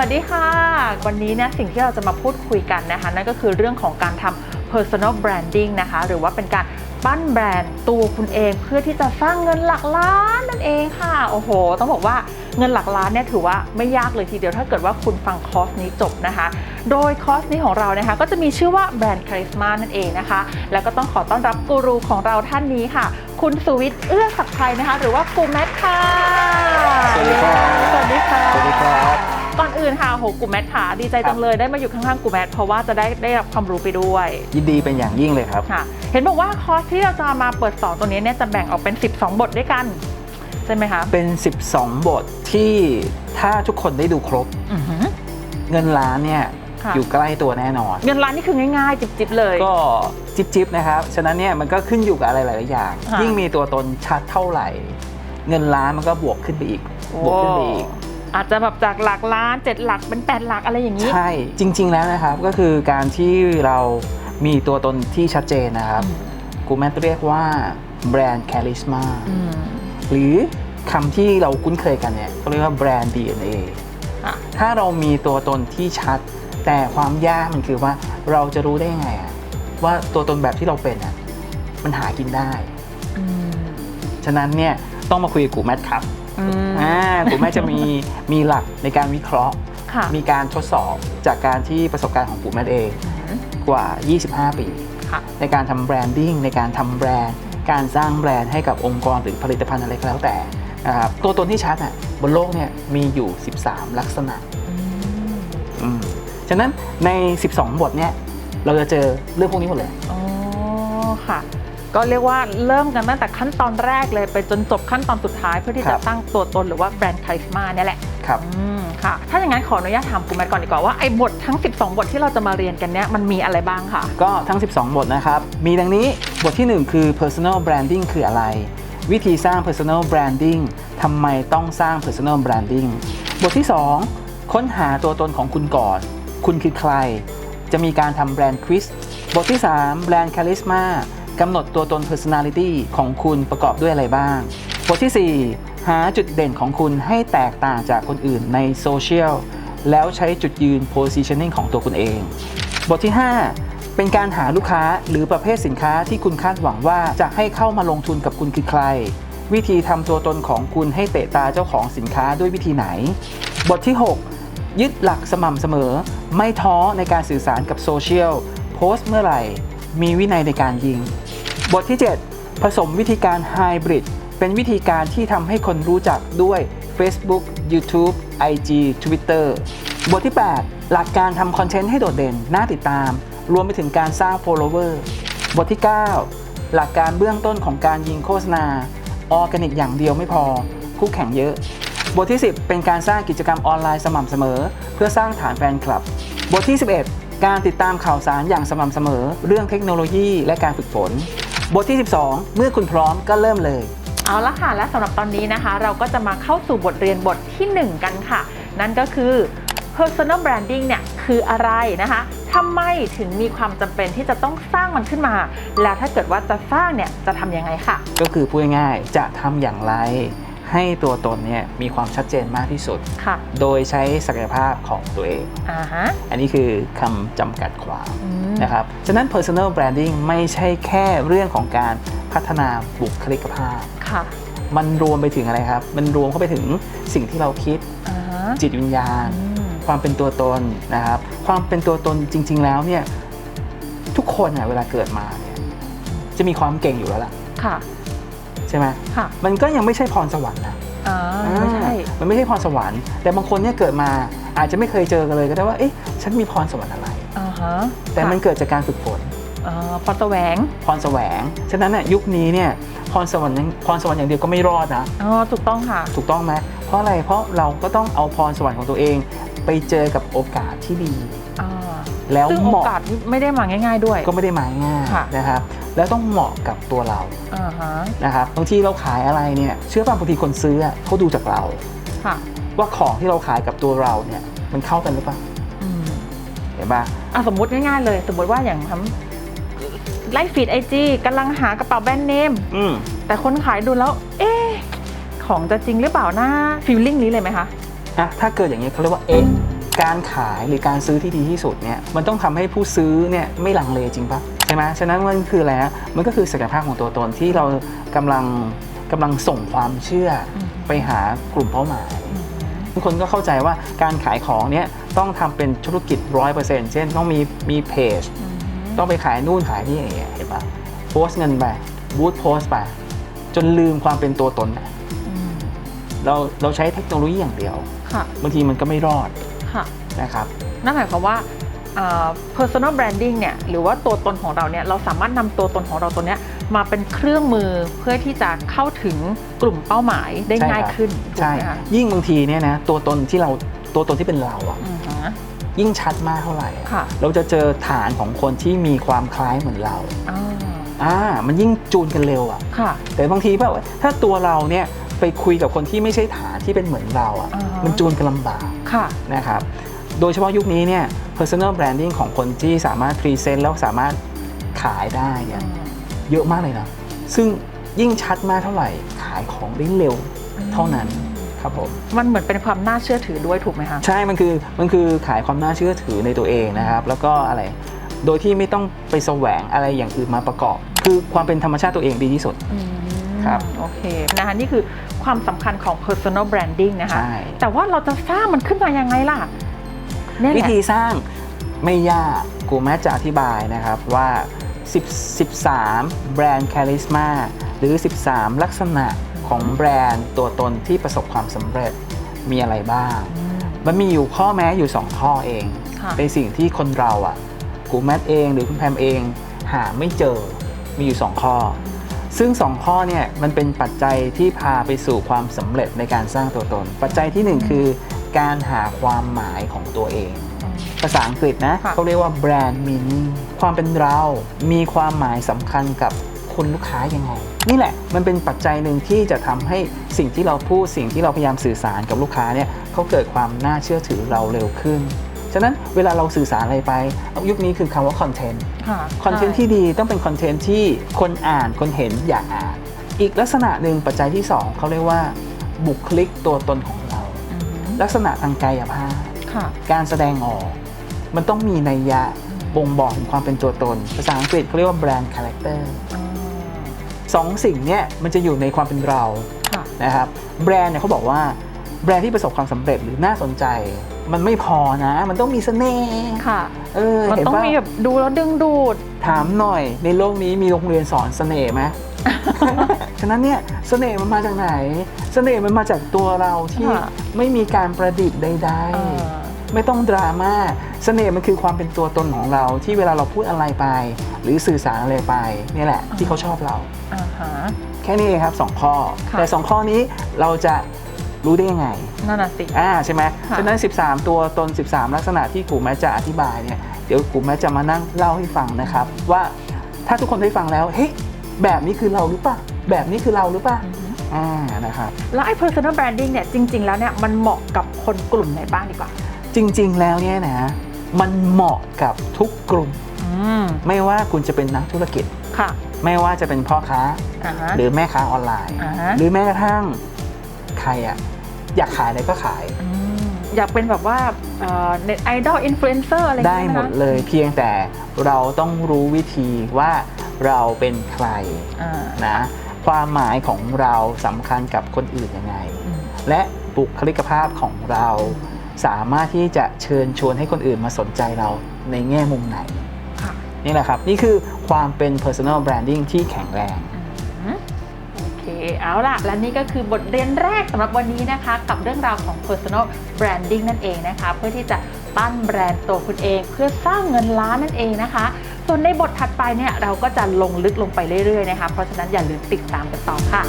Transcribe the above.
วัสดีค่ะ วันนี้เนี่ยสิ่งที่เราจะมาพูดคุยกันนะคะ นั่นก็คือเรื่องของการทำ personal branding นะคะ หรือว่าเป็นการปั้นแบรนด์ตัวคุณเองเพื่อที่จะสร้างเงินหลักล้านนั่นเองค่ะ โอ้โห ต้องบอกว่าเงินหลักล้านเนี่ยถือว่าไม่ยากเลยทีเดียวถ้าเกิดว่าคุณฟังคอร์สนี้จบนะคะ โดยคอร์สนี้ของเรานะคะ ก็จะมีชื่อว่าแบรนด์คาริสมานั่นเองนะคะ แล้วก็ต้องขอต้อนรับกูรูของเราท่านนี้ค่ะ คุณสุวิทย์เอื้อศักดิ์ชัยนะคะ หรือว่าครูแมทค่ะสวัสดีครับสวัสดีค่ะสวัสดีครับ ก่อนอื่นค่ะโหกูแมทค่ะดีใจจังเลยได้มาอยู่ข้างๆกูแมทเพราะว่าจะได้ได้รับความรู้ไปด้วยยินดีเป็นอย่างยิ่งเลยครับค่ะ เห็นบอกว่าคอร์สที่เราจะมาเปิดสอนตัวนี้เนี่ยจะแบ่งออกเป็น 12 บทด้วยกันใช่ไหมคะเป็น 12 บทที่ถ้าทุกคนได้ดูครบอือหือเงินล้านเนี่ยค่ะอยู่ใกล้ตัวแน่นอน เงินล้านนี่คือง่ายๆ จิบๆเลย ก็จิบจิบๆนะครับ ฉะนั้นเนี่ยมันก็ขึ้นอยู่กับอะไรหลายๆอย่างค่ะยิ่งมีตัวตนชัดเท่าไหร่ เงินล้านมันก็บวกขึ้นไปอีก บวกขึ้นไปอีก อาจจะแบบจากหลักล้านเจ็ดหลักเป็น8หลักอะไรอย่างนี้ ใช่จริง ๆแล้วนะครับก็คือการที่เรามีตัวตนที่ชัดเจนนะครับกูแม่เรียกว่าแบรนด์แคลิสมาอืมหรือคำที่เราคุ้นเคยกันเนี่ยเขาเรียกว่าแบรนด์ DNA ค่ะถ้าเรามีตัวตนที่ชัด แต่ความยากมันคือว่าเราจะรู้ได้ยังไงอะว่าตัวตนแบบที่เราเป็นอะมันหากินได้อืมฉะนั้นเนี่ยต้องมาคุยกับกูแมทครับ อืมอ่ากูแมทจะมีมีหลักในการวิเคราะห์ ค่ะ มีการทดสอบจากการที่ประสบการณ์ของกูแมทเองอืมกว่า 25 ปี ค่ะ ในการทำแบรนดิ้งในการทำแบรนด์ การสร้างแบรนด์ให้กับองค์กรหรือผลิตภัณฑ์อะไรก็แล้วแต่นะครับตัวตนที่ชัดอะบนโลกเนี่ยมีอยู่ 13 ลักษณะอืมอืมฉะนั้นใน 12 บทเนี่ยเราจะเจอเรื่องพวกนี้หมดเลย อ๋อ ค่ะ ก็เรียกว่าเริ่มกันตั้งแต่ขั้นตอนแรกเลยไปจนจบขั้นตอนสุดท้ายเพื่อที่ครัจะบสร้างตัวตนหรือว่าแบรนด์คาริสมาเนี่ยแหละ ครับ อืมค่ะ ถ้าอย่างนั้นขออนุญาตถามคุณแมทก่อนดีกว่าว่าไอ้บททั้ง 12 บทที่เราจะมาเรียนกันเนี่ยมันมีอะไรบ้างค่ะ ก็ทั้ง 12 บทนะครับ มีดังนี้บทที่1 คือ personal branding คืออะไร วิธีสร้าง personal branding ทำไมต้องสร้าง personal branding บทที่ 2 ค้นหาตัวตนของคุณก่อน คุณคือใคร จะมีการทำแบรนด์ควิสบทที่ 3 แบรนด์คาลิสมา กำหนดตัวตน personality ของคุณประกอบด้วยอะไรบ้าง บทที่ 4 หาจุดเด่นของคุณให้แตกต่างจากคนอื่นในโซเชียลแล้วใช้จุดยืน positioning ของตัวคุณเอง บทที่ 5 เป็นการหาลูกค้าหรือประเภทสินค้าที่คุณคาดหวังว่าจะให้เข้ามาลงทุนกับคุณคือใคร วิธีทำตัวตนของคุณให้เตะตาเจ้าของสินค้าด้วยวิธีไหน บทที่ 6 ยึดหลักสม่ำเสมอ ไม่ท้อในการสื่อสารกับโซเชียลโพสต์เมื่อไหร่ มีวินัยในการยิง บทที่ 7 ผสมวิธีการไฮบริดเป็นวิธีการที่ทำให้คนรู้จักด้วย Facebook YouTube IG Twitter บทที่ 8 หลักการทำคอนเทนต์ให้โดดเด่น น่าติดตาม รวมไปถึงการสร้าง follower บทที่ 9 หลักการเบื้องต้นของการยิงโฆษณา ออร์แกนิกอย่างเดียวไม่พอ คู่แข่งเยอะ บทที่ 10 เป็นการสร้างกิจกรรมออนไลน์สม่ำเสมอ เพื่อสร้างฐานแฟนคลับ บทที่ 11 การติดตามข่าวสารอย่างสม่ำเสมอ เรื่องเทคโนโลยีและการฝึกฝน บทที่ 12 เมื่อคุณพร้อมก็เริ่มเลย เอาละค่ะ และสำหรับตอนนี้นะคะ เราก็จะมาเข้าสู่บทเรียนบทที่ 1 กันค่ะ นั่นก็คือ personal branding เนี่ยคืออะไรนะคะทำไมถึงมีความจำเป็นที่จะต้องสร้างมันขึ้นมา แล้วถ้าเกิดว่าจะสร้างเนี่ยจะทำยังไงค่ะ ก็คือพูดง่ายๆจะทำอย่างไร ให้ตัวตนเนี่ยมีความชัดเจนมากที่สุด ค่ะโดยใช้ศักยภาพของตัวเอง อ่าฮะอันนี้คือคำจำกัดความอืมนะครับ ฉะนั้น personal branding ไม่ใช่แค่เรื่องของการพัฒนาบุคลิกภาพ ค่ะมันรวมไปถึงอะไรครับ มันรวมเข้าไปถึงสิ่งที่เราคิดอ่าฮะจิตวิญญาณ อืมความเป็นตัวตนนะครับ ความเป็นตัวตนจริง ๆ แล้วเนี่ยทุกคนน่ะเวลาเกิดมาเนี่ยจะมีความเก่งอยู่แล้วล่ะ ค่ะ ใช่ไหมค่ะมันก็ยังไม่ใช่พรสวรรค์นะอ่าไม่ใช่ มันไม่ใช่พรสวรรค์ แต่บางคนเนี่ยเกิดมาอาจจะไม่เคยเจอกันเลยก็ได้ว่าเอ๊ะฉันมีพรสวรรค์อะไร อ่าฮะแต่มันค่ะเกิดจากการฝึกฝนอ่าพรแสวงพรแสวง ฉะนั้นน่ะยุคนี้เนี่ยพรสวรรค์ยังพรสวรรค์อย่างเดียวก็ไม่รอดนะ อ๋อถูกต้องค่ะ ถูกต้องไหมเพราะอะไรเพราะเราก็ต้องเอาพรสวรรค์ของตัวเอง ไปเจอกับโอกาสที่ดี อ่าแล้วซึ่งโอเหมาะกาสนี่ไม่ได้มาง่าย ๆด้วย ก็ไม่ได้มาง่ายค่ะ นะครับ แล้วต้องเหมาะกับตัวเราอ่าฮะนะครับบางทีเราขายอะไรเนี่ยเชื่อป่ะบางทีคนซื้ออะเขาดูจากเรา ค่ะว่าของที่เราขายกับตัวเราเนี่ยมันเข้ากันหรือเปล่าอืมเห็นปะอะสมมุติง่ายๆเลย สมมติว่าอย่างทำไล่ฟีดไอจีกำลังหากระเป๋าแบรนด์เนม อืมแต่คนขายดูแล้ว เอ๊ะ ของจะจริงหรือเปล่านะฟีลลิ่งนี้เลยไหมคะ อะถ้าเกิดอย่างนี้ยเขาเรียกว่าเอ๊ะการขายหรือการซื้อที่ดีที่สุดเนี่ยมันต้องทำให้ผู้ซื้อเนี่ยไม่ลังเลจริงปะใช่ไหมฉะนั้นมันคืออะไรฮะมันก็คือศักยภาพของตัวตนที่เรากำลังกำลังส่งความเชื่ออมไปหากลุ่มเป้าหมายบางคนก็เข้าใจว่าการขายของเนี่ยต้องทำเป็นธุรกิจร้อยเปอร์เซ็นต์เช่นต้องมีมีเพจต้องไปขายนู่นขายนี่อย่างเงี้ยเห็นปะโพสต์เงินไปบูธโพสต์ไปจนลืมความเป็นตัวตนน่ะอืมเราเราใช้เทคโนโลยีอย่างเดียวค่ะบางทีมันก็ไม่รอดค่ะนะครับนั่นหมายความว่าอ่า personal branding เนี่ยหรือว่าตัวตนของเราเนี่ยเราสามารถนำตัวตนของเราตัวเนี้ยมาเป็นเครื่องมือเพื่อที่จะเข้าถึงกลุ่มเป้าหมายได้ใช่ง่ายครับขึ้นถูกใช่ไหมคะยิ่งบางทีเนี่ยนะตัวตนที่เราตัวตนที่เป็นเราอะอือฮะยิ่งชัดมากเท่าไหร่อะค่ะเราจะเจอฐานของคนที่มีความคล้ายเหมือนเราอ่าอ่ามันยิ่งจูนกันเร็วอะค่ะแต่บางทีแบบว่าถ้าตัวเราเนี่ยไปคุยกับคนที่ไม่ใช่ฐานที่เป็นเหมือนเราอะอ่าฮะมันจูนกันลำบากค่ะนะครับ โดยเฉพาะยุคนี้เนี่ย personal branding ของคนที่สามารถ present แล้วสามารถขายได้เนี่ยเยอะมากเลยนะ ซึ่งยิ่งชัดมากเท่าไหร่ขายของได้เร็วเท่านั้นครับผมมันเหมือนเป็นความน่าเชื่อถือด้วยถูกไหมคะ ใช่ มันคือมันคือขายความน่าเชื่อถือในตัวเองนะครับ แล้วก็อะไร โดยที่ไม่ต้องไปแสวงอะไรอย่างอื่นมาประกอบ คือความเป็นธรรมชาติตัวเองดีที่สุดอืมครับโอเคนะคะนี่คือความสำคัญของ personal branding นะคะใช่แต่ว่าเราจะสร้างมันขึ้นมายังไงล่ะ เนี่ยวิแหละธีสร้างไม่ยากกูแม้จะอธิบายนะครับว่า 10 13 แบรนด์คาริสมาหรือ 13 ลักษณะของแบรนด์ตัวตนที่ประสบความสำเร็จมีอะไรบ้างอืมมันมีอยู่ข้อแม้อยู่ 2 ข้อเองค่ะเป็นสิ่งที่คนเราอะกูแมทเองหรือคุณแพมเองหาไม่เจอมีอยู่ 2 ข้อ ซึ่ง 2 ข้อเนี่ยมันเป็นปัจจัยที่พาไปสู่ความสำเร็จในการสร้างตัวตน ปัจจัยทีหนึ่1 คือ การหาความหมายของตัวเอง ภาษาอังกฤษนะค่ะเขาเรียกว่าแบรนด์มีนิ่งความเป็นเรา มีความหมายสำคัญกับคุณลูกค้ายังไง นี่แหละมันเป็นปัจจัยหนึ่งที่จะทำให้สิ่งที่เราพูดสิ่งที่เราพยายามสื่อสารกับลูกค้าเนี่ยเขาเกิดความน่าเชื่อถือเราเร็วขึ้น ฉะนั้นเวลาเราสื่อสารอะไรไป ยุคนี้คือคำว่าคอนเทนต์ค่ะคอนเทนต์ที่ดีต้องเป็นคอนเทนต์ที่คนอ่านคนเห็นอยากอ่าน อีกลักษณะหนึ่งปัจจัยที่สองเขาเรียกว่าบุคลิกตัวตนของเราอืม ลักษณะทางกายภาพค่ะการแสดงออก มันต้องมีนัยยะบ่งบอกถึงความเป็นตัวตน ภาษาอังกฤษเขาเรียกว่าแบรนด์คาแรคเตอร์อ่าสองสิ่งเนี้ยมันจะอยู่ในความเป็นเราค่ะนะครับแบรนด์เนี่ยเขาบอกว่าแบรนด์ที่ประสบความสำเร็จหรือน่าสนใจ มันไม่พอนะ มันต้องมีเสน่ห์ค่ะเออมันเห็นต้องปะมีแบบดูแล้วดึงดูด ถามหน่อยในโลกนี้มีโรงเรียนสอนเสน่ห์ไหม ฉะนั้นเนี่ยเสน่ห์มันมาจากไหน เสน่ห์มันมาจากตัวเราที่ค่ะ ไม่มีการประดิษฐ์ใด เออ ๆ ไม่ต้องดราม่าเสน่ห์มันคือความเป็นตัวตนของเราที่เวลาเราพูดอะไรไป หรือสื่อสารอะไรไปนี่แหละ ที่เขาชอบเรา อ่าฮะ แค่นี้เองครับสองข้อ ค่ะ แต่2ข้อนี้เราจะรู้ได้ยังไง นั่นน่ะสิ อ่าใช่ไหมค่ะ ฉะนั้น 13 ตัวตน 13 ลักษณะที่กูแม้จะอธิบายเนี่ย เดี๋ยวกูแม้จะมานั่งเล่าให้ฟังนะครับ ว่าถ้าทุกคนได้ฟังแล้ว เฮ้ย แบบนี้คือเราหรือเปล่าแบบนี้คือเราหรือเปล่าอือฮึอ่านะครับแล้วไอ้ personal branding เนี่ยจริง ๆ แล้วเนี่ยมันเหมาะกับคนกลุ่มไหนบ้างดีกว่า จริง ๆ แล้วเนี่ยนะมันเหมาะกับทุกกลุ่มอืมไม่ว่าคุณจะเป็นนักธุรกิจค่ะ ไม่ว่าจะเป็นพ่อค้าอ่าฮะหรือแม่ค้าออนไลน์อ่าฮะหรือแม้กระทั่งใครอะอยากขายอะไรก็ขายมอยากเป็นแบบว่าเน็ตไอดอลอินฟลูเอนเซอร์อะไรอย่างได้เงี้ยหมนะดคะเลยเพียงแต่เราต้องรู้วิธีว่า เราเป็นใครอ่านะความหมายของเราสำคัญกับคนอื่นยังไงอืมและบุคลิกภาพของเราสามารถที่จะเชิญชวนให้คนอื่นมาสนใจเราในแง่มุมไหนค่ะนี่แหละครับ นี่คือความเป็น personal branding ที่แข็งแรงอืมโอเคเอาล่ะ และนี่ก็คือบทเรียนแรกสำหรับวันนี้นะคะ กับเรื่องราวของ personal branding นั่นเองนะคะ เพื่อที่จะปั้นแบรนด์ตัวคุณเอง เพื่อสร้างเงินล้านนั่นเองนะคะ ส่วนในบทถัดไปเนี่ยเราก็จะลงลึกลงไปเรื่อยๆนะคะ เพราะฉะนั้นอย่าลืมติดตามกันต่อค่ะ